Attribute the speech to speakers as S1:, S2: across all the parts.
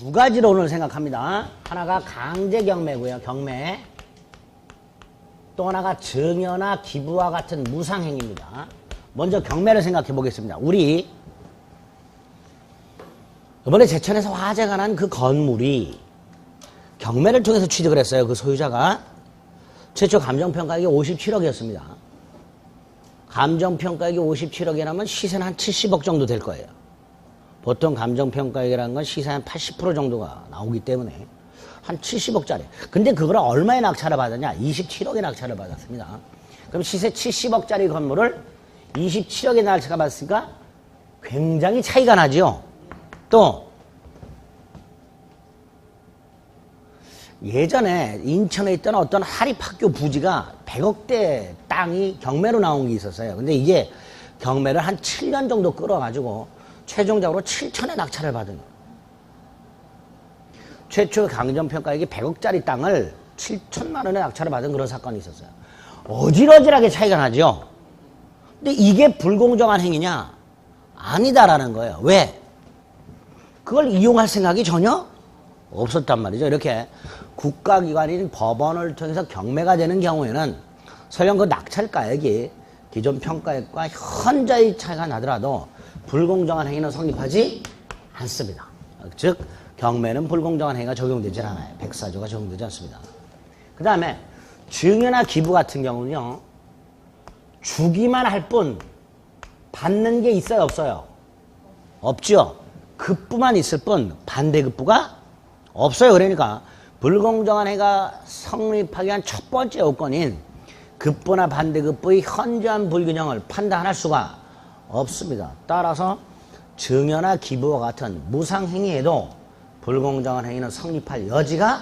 S1: 두 가지로 오늘 생각합니다. 하나가 강제 경매고요. 경매. 또 하나가 증여나 기부와 같은 무상행위입니다. 먼저 경매를 생각해 보겠습니다. 우리 이번에 제천에서 화재가 난 그 건물이 경매를 통해서 취득을 했어요. 그 소유자가 최초 감정평가액이 57억이었습니다. 감정평가액이 57억이라면 시세는 한 70억 정도 될 거예요. 보통 감정평가액이라는 건 시세 한80% 정도가 나오기 때문에 한 70억짜리. 근데 그걸 얼마에 낙찰을 받았냐? 27억에 낙찰을 받았습니다. 그럼 시세 70억짜리 건물을 27억에 낙찰을 받았으니까 굉장히 차이가 나죠. 또 예전에 인천에 있던 어떤 하립학교 부지가 100억대 땅이 경매로 나온 게 있었어요. 근데 이게 경매를 한 7년 정도 끌어가지고 최종적으로 7천에 낙찰을 받은. 최초 강정평가액이 100억짜리 땅을 7천만 원에 낙찰을 받은 그런 사건이 있었어요. 어질어질하게 차이가 나죠. 근데 이게 불공정한 행위냐? 아니다라는 거예요. 왜? 그걸 이용할 생각이 전혀 없었단 말이죠. 이렇게 국가기관인 법원을 통해서 경매가 되는 경우에는 설령 그 낙찰가액이 기존 평가액과 현저히 차이가 나더라도 불공정한 행위는 성립하지 않습니다. 즉 경매는 불공정한 행위가 적용되지 않아요. 백사조가 적용되지 않습니다. 그 다음에 증여나 기부 같은 경우는요. 주기만 할 뿐 받는 게 있어요 없어요? 없죠. 급부만 있을 뿐 반대급부가 없어요. 그러니까 불공정한 해가 성립하기 위한 첫 번째 요건인 급부나 반대급부의 현저한 불균형을 판단할 수가 없습니다. 따라서 증여나 기부와 같은 무상행위에도 불공정한 행위는 성립할 여지가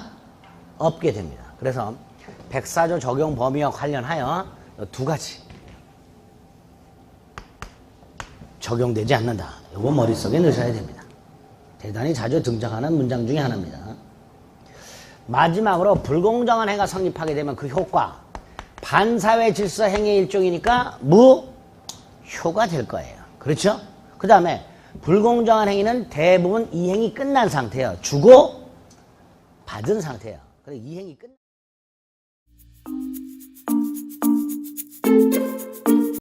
S1: 없게 됩니다. 그래서 백사조 적용 범위와 관련하여 두 가지 적용되지 않는다. 이거 머릿속에 넣으셔야 됩니다. 대단히 자주 등장하는 문장 중에 하나입니다. 마지막으로 불공정한 행위가 성립하게 되면 그 효과 반사회 질서 행위의 일종이니까 무 효가 될 거예요. 그렇죠? 그 다음에 불공정한 행위는 대부분 이 행위 끝난 상태예요. 주고 받은 상태예요. 그래 이 행위 끝.